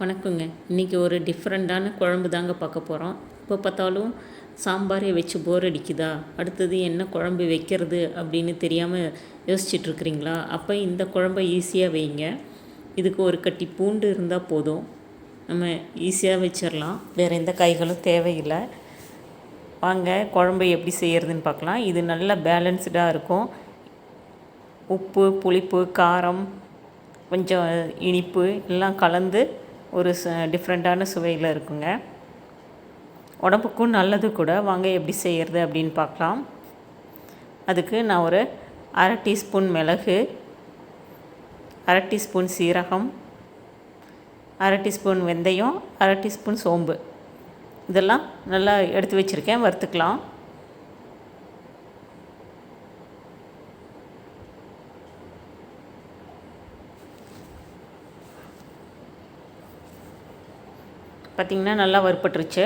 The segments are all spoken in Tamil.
வணக்கங்க. இன்றைக்கி ஒரு டிஃப்ரெண்ட்டான குழம்பு தாங்க பார்க்க போகிறோம் இப்போ பார்த்தாலும் சாம்பாரே வச்சு போர் அடிக்குதா? அடுத்தது என்ன குழம்பு வைக்கிறது அப்படின்னு தெரியாமல் யோசிச்சிட்ருக்குறீங்களா அப்போ இந்த குழம்பை ஈஸியாக வைங்க. இதுக்கு ஒரு கட்டி பூண்டு இருந்தால் போதும். நம்ம ஈஸியாக வச்சிடலாம் வேறு எந்த காய்களும் தேவையில்லை. வாங்க குழம்பு எப்படி செய்கிறதுன்னு பார்க்கலாம். இது நல்ல பேலன்ஸ்டாக இருக்கும். உப்பு புளிப்பு காரம் கொஞ்சம் இனிப்பு எல்லாம் கலந்து ஒரு ச டிஃப்ரெண்ட்டான சுவையில் இருக்குங்க. உடம்புக்கும் நல்லது கூட. வாங்க எப்படி செய்கிறது அப்படின்னு பார்க்கலாம். அதுக்கு நான் ஒரு அரை டீஸ்பூன் மிளகு அரை டீஸ்பூன் சீரகம் அரை டீஸ்பூன் வெந்தயம் அரை டீஸ்பூன் சோம்பு. இதெல்லாம் நல்லா எடுத்து வச்சுருக்கேன். வறுத்துக்கலாம். பார்த்திங்கன்னா நல்லா வறுப்பட்டுருச்சு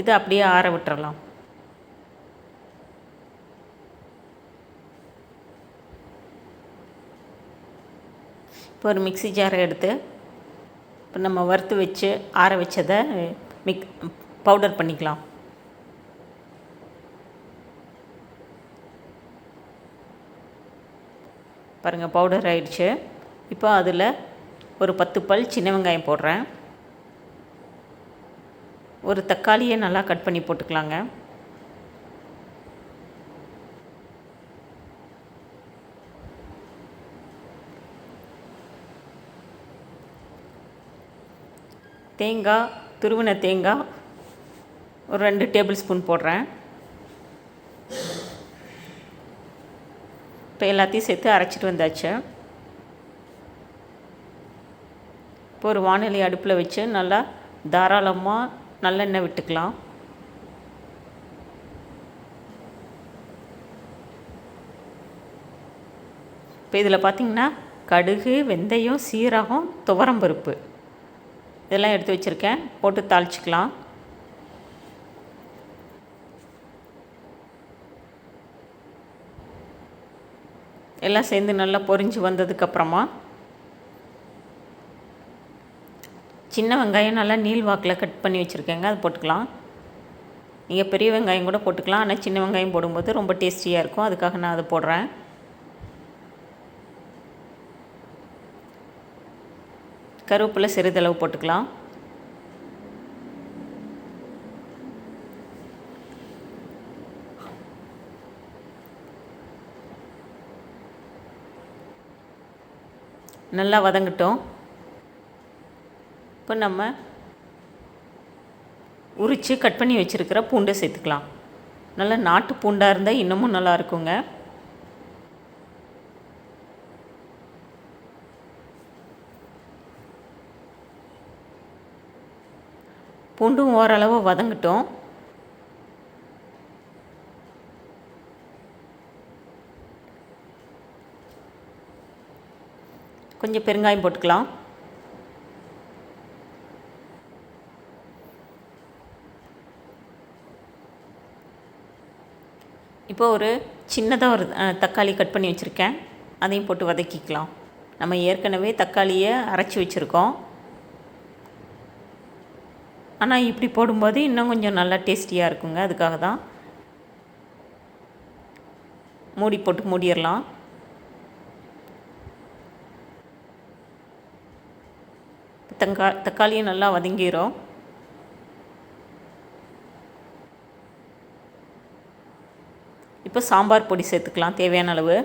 இது அப்படியே ஆற விட்டுறலாம். இப்போ ஒரு மிக்சி ஜாரை எடுத்து இப்போ நம்ம வறுத்து வச்சு ஆற வச்சதை மிக் பவுடர் பண்ணிக்கலாம். பாருங்கள் பவுடர் ஆயிடுச்சு. இப்போ அதில் ஒரு பத்து பல் சின்ன வெங்காயம் போடுறேன். ஒரு தக்காளியை நல்லா கட் பண்ணி போட்டுக்கலாங்க. தேங்காய் துருவின தேங்காய் ஒரு ரெண்டு டேபிள் ஸ்பூன் போடுறேன். இப்போ எல்லாத்தையும் சேர்த்து அரைச்சிட்டு வந்தாச்சு. இப்போ ஒரு வானிலை அடுப்பில் வச்சு நல்லா தாராளமாக நல்லெண்ணெய் விட்டுக்கலாம். இப்போ இதில் பார்த்திங்கன்னா கடுகு வெந்தயம் சீரகம் துவரம்பருப்பு இதெல்லாம் எடுத்து வச்சுருக்கேன். போட்டு தாளிச்சிக்கலாம். எல்லாம் சேர்ந்து நல்லா பொரிஞ்சு வந்ததுக்கப்புறமா சின்ன வெங்காயம் நல்லா நீள் வாக்கில் கட் பண்ணி வச்சுருக்கேங்க அது போட்டுக்கலாம். நீங்கள் பெரிய வெங்காயம் கூட போட்டுக்கலாம் ஆனால் சின்ன வெங்காயம் போடும்போது ரொம்ப டேஸ்டியாக இருக்கும். அதுக்காக நான் அதை போடுறேன். கருவேப்பிலை சிறிதளவு போட்டுக்கலாம். நல்லா வதங்கட்டும். இப்போ நம்ம உரித்து கட் பண்ணி வச்சுருக்கிற பூண்டை சேர்த்துக்கலாம். நல்லா நாட்டு பூண்டாக இருந்தால் இன்னமும் நல்லா இருக்குங்க. பூண்டும் ஓரளவு வதங்கட்டும். கொஞ்சம் பெருங்காயம் போட்டுக்கலாம். இப்போ ஒரு சின்னதாக ஒரு தக்காளி கட் பண்ணி வச்சுருக்கேன். அதையும் போட்டு வதக்கிக்கலாம். நம்ம ஏற்கனவே தக்காளியை அரைச்சி வச்சுருக்கோம். ஆனால் இப்படி போடும்போது இன்னும் கொஞ்சம் நல்லா டேஸ்டியாக இருக்குங்க. அதுக்காக தான் மூடி போட்டு மூடிடலாம். தங்கா தக்காளியும் நல்லா வதங்கிடும் இப்போ சாம்பார் பொடி சேர்த்துக்கலாம் தேவையான அளவு.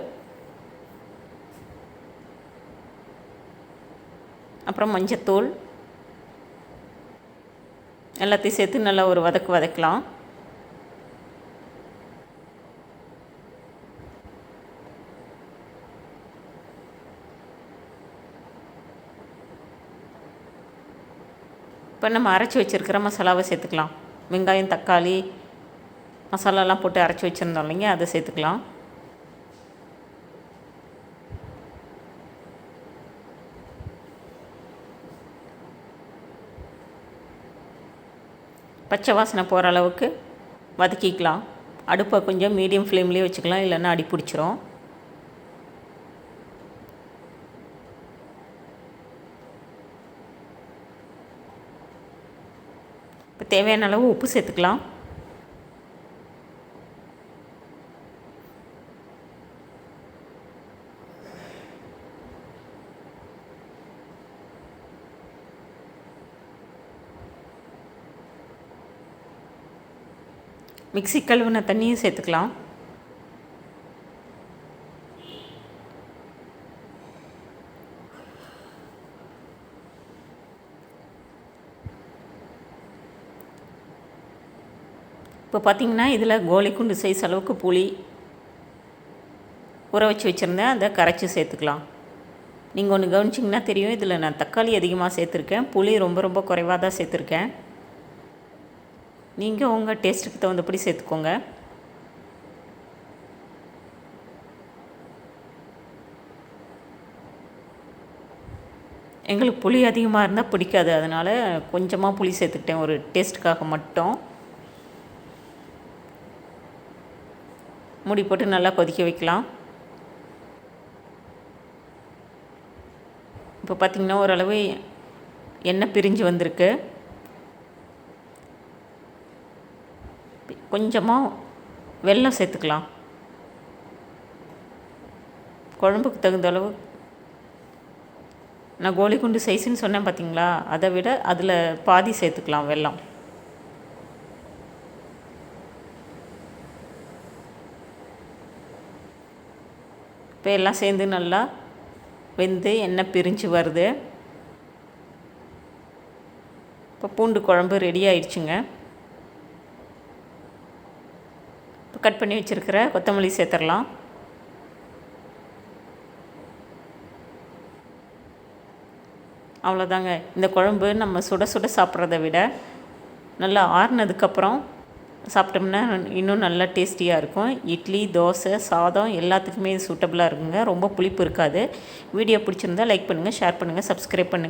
அப்புறம் மஞ்சத்தூள். எல்லாத்தையும் சேர்த்து நல்லா ஒரு வதக்கு வதக்கலாம். இப்போ நம்ம அரைச்சி வச்சுருக்கிற மசாலாவை சேர்த்துக்கலாம். வெங்காயம் தக்காளி மசாலாலாம் போட்டு அரைச்சி வச்சுருந்தோம் இல்லைங்க அதை சேர்த்துக்கலாம். பச்சை வாசனை போகிற அளவுக்கு வதக்கிக்கலாம். அடுப்பை கொஞ்சம் மீடியம் ஃப்ளேம்லேயே வச்சுக்கலாம் இல்லைன்னா அடி பிடிச்சிரும். இப்போ தேவையான அளவு உப்பு சேர்த்துக்கலாம். மிக்ஸி கழுவின தண்ணியும் சேர்த்துக்கலாம். இப்போ பார்த்தீங்கன்னா இதில் கோலிக்குண்டு சைஸ் அளவுக்கு புளி ஊற வச்சு வச்சுருந்தேன். அதை கரைச்சி சேர்த்துக்கலாம். நீங்கள் ஒன்று கவனிச்சிங்கன்னா தெரியும். இதில் நான் தக்காளி அதிகமாக சேர்த்துருக்கேன். புளி ரொம்ப ரொம்ப குறைவாக தான் சேர்த்துருக்கேன். நீங்கள் உங்கள் டேஸ்ட்டுக்கு தகுந்தபடி சேர்த்துக்கோங்க. எங்களுக்கு புளி அதிகமாக இருந்தால் பிடிக்காது. அதனால் கொஞ்சமாக புளி சேர்த்துக்கிட்டேன். ஒரு டேஸ்ட்டுக்காக மட்டும். மூடி போட்டு நல்லா கொதிக்க வைக்கலாம். இப்போ பார்த்திங்கன்னா ஓரளவு எண்ணெய் பிரிஞ்சு வந்திருக்கு. கொஞ்சமாக வெல்லம் சேர்த்துக்கலாம். குழம்புக்கு தகுந்த அளவு. நான் கோழி குண்டு சைஸுன்னு சொன்னேன் பார்த்தீங்களா அதை விட அதில் பாதி சேர்த்துக்கலாம் வெல்லம். இப்போ எல்லாம் சேர்ந்து நல்லா வெந்து எண்ணெய் பிரிஞ்சு வருது. இப்போ பூண்டு குழம்பு ரெடி ஆயிடுச்சுங்க இப்போ கட் பண்ணி வச்சுருக்கிற கொத்தமல்லி சேர்த்துடலாம். அவ்வளோதாங்க. இந்த குழம்பு நம்ம சுட சுட சாப்பிட்றத விட நல்லா ஆறுனதுக்கப்புறம் சாப்பிட்டோம்னா இன்னும் நல்லா டேஸ்டியாக இருக்கும். இட்லி தோசை சாதம் எல்லாத்துக்குமே இது சூட்டபுளாக இருக்குங்க. ரொம்ப புளிப்பு இருக்காது. வீடியோ பிடிச்சிருந்தா லைக் பண்ணுங்கள் ஷேர் பண்ணுங்கள் சப்ஸ்கிரைப் பண்ணுங்கள்